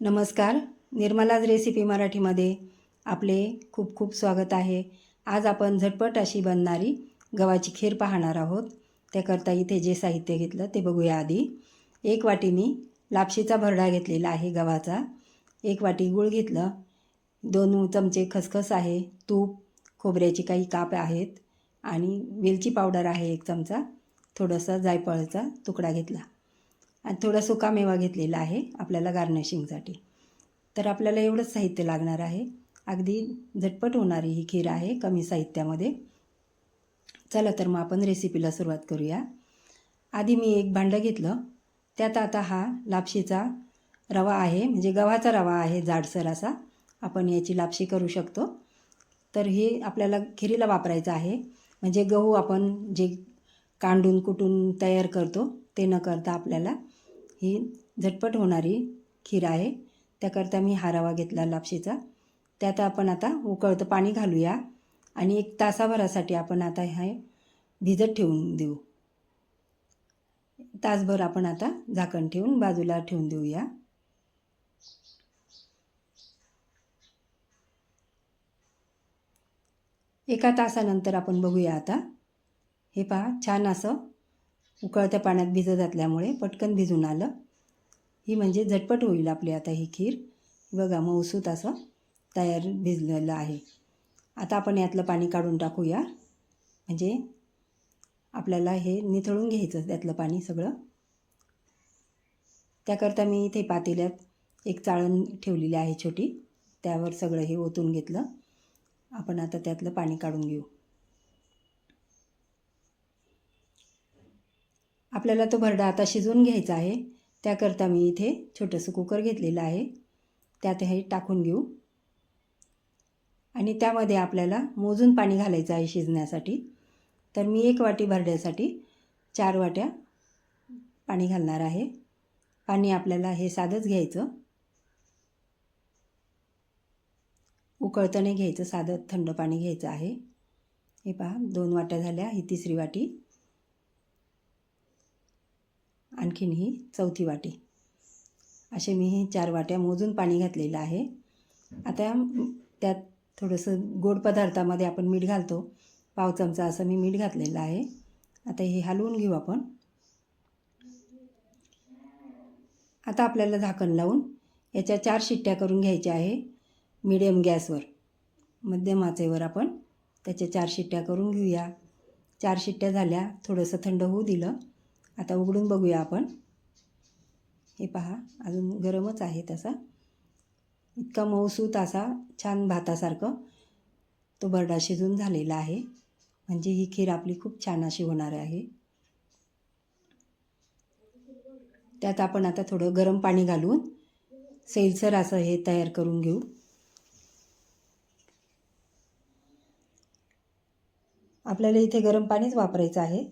नमस्कार निर्मलाज रेसिपी मराठीमध्ये आपले खूप खूप स्वागत आहे. आज आपण झटपट अशी बनणारी गव्हाची खीर पाहणार आहोत. त्याकरता इथे जे साहित्य घेतलं ते बघूया आधी. एक वाटी मी लापशीचा भरडा घेतलेला आहे गव्हाचा. एक वाटी गूळ घेतलं. दोन चमचे खसखस आहे तूप खोबऱ्याची काही काप आहेत आणि वेलची पावडर आहे एक चमचा. थोडंसं जायफळाचा तुकडा घेतला. आणि थोडा सुकामेवा घेतलेला आहे आपल्याला गार्निशिंगसाठी तर आपल्याला एवढंच साहित्य लागणार आहे. अगदी झटपट होणारी ही खीर आहे कमी साहित्यामध्ये. चला तर मग आपण रेसिपीला सुरुवात करूया. आधी मी एक भांडं घेतलं. त्यात आता हा लापशीचा रवा आहे म्हणजे गव्हाचा रवा आहे जाडसर असा. आपण याची लापशी करू शकतो. तर हे आपल्याला खिरीला वापरायचं आहे. म्हणजे गहू आपण जे कांडून कुटून तयार करतो ते न करता आपल्याला ही झटपट होणारी खीर आहे. त्याकरता मी हा रवा घेतला लापशीचा. त्यात आपण आता उकळतं पाणी घालूया आणि एक तासाभरासाठी आपण आता हे भिजत ठेवून देऊ. तासभर आपण आता झाकण ठेवून बाजूला ठेवून देऊया. एका तासानंतर आपण बघूया आता. हे पहा छान असं उकळत्या पाण्यात भिजत घातल्यामुळे पटकन भिजून आलं. ही म्हणजे झटपट होईल आपली आता ही खीर. बघा मऊसूत असं तयार भिजलेलं आहे. आता आपण यातलं पाणी काढून टाकूया. म्हणजे आपल्याला हे निथळून घ्यायचं त्यातलं पाणी सगळं. त्याकरता मी इथे पातेल्यात एक चाळण ठेवलेली आहे छोटी. त्यावर सगळं हे ओतून घेतलं. आपण आता त्यातलं पाणी काढून घेऊ. आपल्याला तो भरडा आता शिजवून घ्यायचा आहे. त्याकरता मी इथे छोटंसं कुकर घेतलेलं आहे. त्यात हे टाकून घेऊ. आणि त्यामध्ये आपल्याला मोजून पाणी घालायचं आहे शिजण्यासाठी. तर मी एक वाटी भरड्यासाठी चार वाट्या पाणी घालणार आहे. पाणी आपल्याला हे साधंच घ्यायचं. उकळतं नाही घ्यायचं साधं थंड पाणी घ्यायचं आहे. हे पहा दोन वाट्या झाल्या ही तिसरी वाटी. आणखीन ही चौथी वाटी. असे मी ही चार वाट्या मोजून पाणी घातलेलं आहे. आता त्यात थोडंसं गोड पदार्थामध्ये आपण मीठ घालतो. पाव चमचा असं मी मीठ घातलेलं आहे. आता हे हलवून घेऊ आपण. आता आपल्याला झाकण लावून याच्या चार शिट्ट्या करून घ्यायच्या आहे. मिडियम गॅसवर. मध्यम आचेवर आपण त्याच्या चार शिट्ट्या करून घेऊया. चार शिट्ट्या झाल्या. थोडंसं थंड होऊ दिलं. आता उघडून बघूया आपण. हे पहा अजून गरमच आहे तसा. इतका मऊसूत असा छान भातासारखं तो बरडा शिजून झालेला आहे. म्हणजे ही खीर आपली खूप छान अशी होणार आहे. त्यात आपण आता थोडं गरम पाणी घालून सैलसर असं हे तयार करून घेऊ. आपल्याला इथे गरम पाणीच वापरायचं आहे.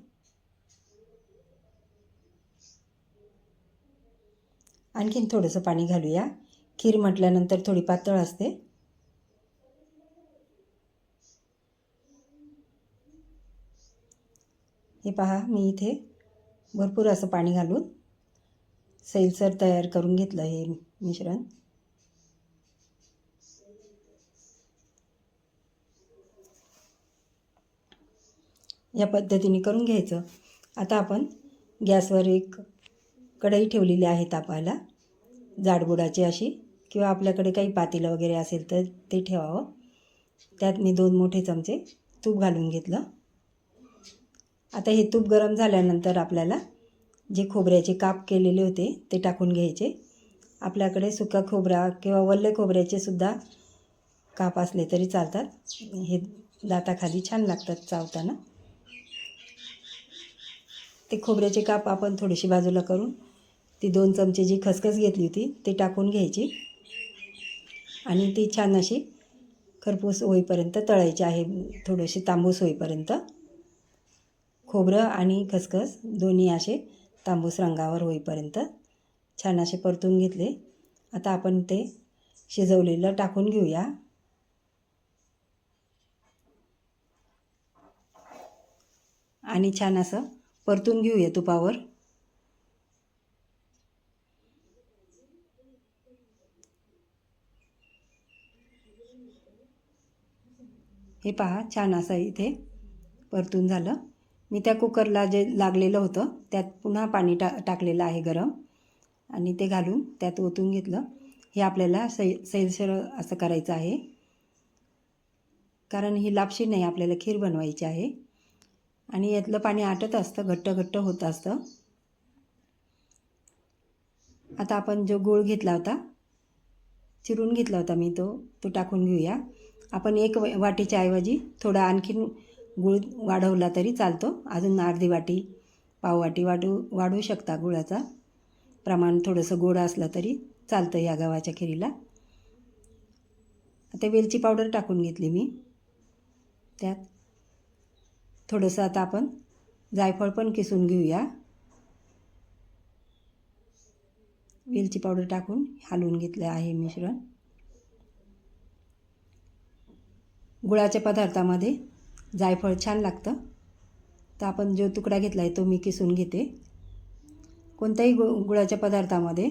आणखीन थोडंसं पाणी घालूया. खीर म्हटल्यानंतर थोडी पातळ असते. हे पहा मी इथे भरपूर असं पाणी घालून सैलसर तयार करून घेतलं हे मिश्रण. या पद्धतीने करून घ्यायचं. आता आपण गॅसवर एक कढई ठेवलेली आहे तापायला. जाडबुडाची अशी किंवा आपल्याकडे काही पातेलं वगैरे असेल तर ते ठेवावं. त्यात मी दोन मोठे चमचे तूप घालून घेतलं. आता हे तूप गरम झाल्यानंतर आपल्याला जे खोबऱ्याचे काप केलेले होते ते टाकून घ्यायचे. आपल्याकडे सुका खोबरा किंवा वल्ले खोबऱ्याचे सुद्धा काप असले तरी चालतात. हे दाताखाली छान लागतात चावताना. ते खोबऱ्याचे काप आपण थोडीशी बाजूला करून ती दोन चमचे जी खसखस घेतली होती ती टाकून घ्यायची. आणि ती छान अशी खरपूस होईपर्यंत तळायची आहे थोडीशी तांबूस होईपर्यंत. खोबरं आणि खसखस दोन्ही असे तांबूस रंगावर होईपर्यंत छान असे परतून घेतले. आता आपण ते शिजवलेलं टाकून घेऊया. आणि छान असं परतून घेऊया तुपावर. हे पहा छान असं इथे. परतून झालं. मी त्या कुकरला जे लागलेलं होतं त्यात पुन्हा पाणी टा टाकलेलं आहे गरम. आणि ते घालून त्यात ओतून घेतलं. हे आपल्याला सै सैलसर असं करायचं आहे. कारण ही लापशी नाही आपल्याला खीर बनवायची आहे. आणि यातलं पाणी आटत असतं घट्ट घट्ट होत असतं. आता आपण जो गूळ घेतला होता चिरून घेतला होता मी तो तो टाकून घेऊया. आपण एक वाटीच्या ऐवजी थोडा आणखीन गुळ वाढवला तरी चालतो. अजून अर्धी वाटी पाववाटी वाढू वाढवू शकता गुळाचा. प्रमाण थोडंसं गोड असलं तरी चालतं या गव्हाच्या खिरीला. आता वेलची पावडर टाकून घेतली मी. त्यात थोडंसं आता आपण जायफळ पण किसून घेऊया. वेलची पावडर टाकून हलवून घेतलं आहे मिश्रण. गुळाच्या पदार्थामध्ये जायफळ छान लागतं. तर आपण जो तुकडा घेतला आहे तो मी किसून घेते. कोणत्याही गु गुळाच्या पदार्थामध्ये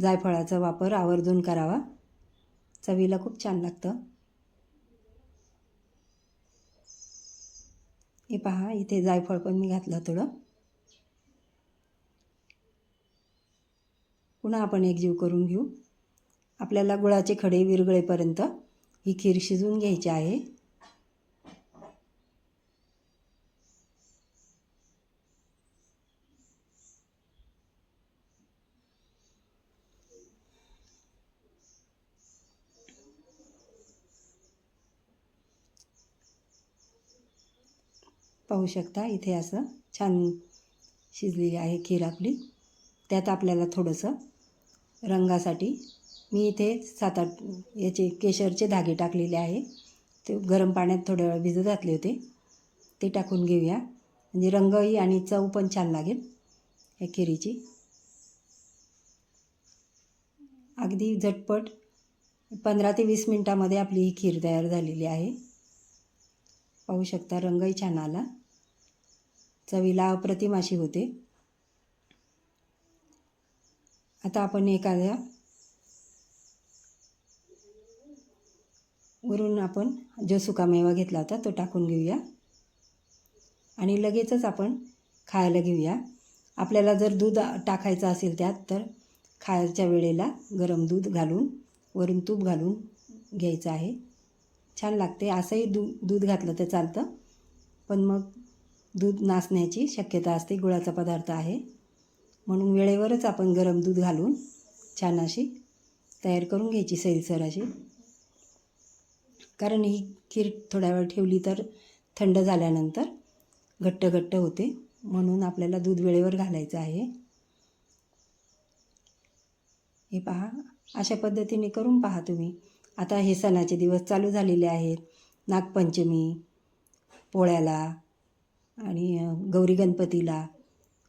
जायफळाचा वापर आवर्जून करावा. चवीला खूप छान लागतं. हे पहा इथे जायफळ पण मी घातलं थोडं. पुन्हा आपण एकजीव करून घेऊ. आपल्याला गुळाचे खडे विरगळेपर्यंत ही खीर शिजवून घ्यायची आहे. पाहू शकता इथे असं छान शिजलेली आहे खीर आपली. त्यात आपल्याला थोडंसं रंगासाठी मी इथे सात आठ याचे केशरचे धागे टाकलेले आहे. ते गरम पाण्यात थोड्या वेळ भिजत घातले होते. ते टाकून घेऊया. म्हणजे रंगही आणि चव पण छान लागेल या खिरीची. अगदी झटपट पंधरा ते वीस मिनटामध्ये आपली ही खीर तयार झालेली आहे. पाहू शकता रंगही छान आला. चवीला अप्रतिम अशी होते. आता आपण एखाद्या वरून आपण जो सुकामेवा घेतला होता तो टाकून घेऊया. आणि लगेचच आपण खायला घेऊया. आपल्याला जर दूध टाकायचं असेल त्यात तर खायच्या वेळेला गरम दूध घालून वरून तूप घालून घ्यायचं आहे. छान लागते. असंही दू दूध घातलं तर चालतं. पण मग दूध नासण्याची शक्यता असते. गुळाचा पदार्थ आहे. म्हणून वेळेवरच आपण गरम दूध घालून छान अशी तयार करून घ्यायची सैलसर अशी. कारण ही खीर थोड्या वेळ ठेवली तर थंड झाल्यानंतर घट्ट घट्ट होते. म्हणून आपल्याला दूध वेळेवर घालायचं आहे. हे पहा अशा पद्धतीने करून पहा तुम्ही. आता हे सणाचे दिवस चालू झालेले आहेत. नागपंचमी पोळ्याला आणि गौरी गणपतीला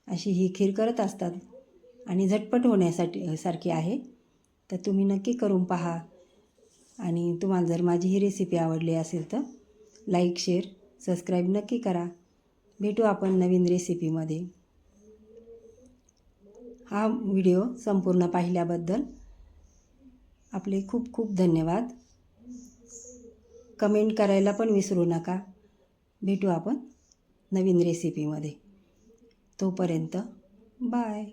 अशी ही खीर करत असतात. आणि झटपट होण्यासाठी सारखी आहे. तर तुम्ही नक्की करून पहा. आणि तुम्हाला जर माझी ही रेसिपी आवडली असेल तर लाईक शेअर सबस्क्राईब नक्की करा. भेटू आपण नवीन रेसिपीमध्ये हा व्हिडिओ संपूर्ण पाहिल्याबद्दल आपले खूप खूप धन्यवाद. कमेंट करायला पण विसरू नका. भेटू आपण नवीन रेसिपीमध्ये तोपर्यंत बाय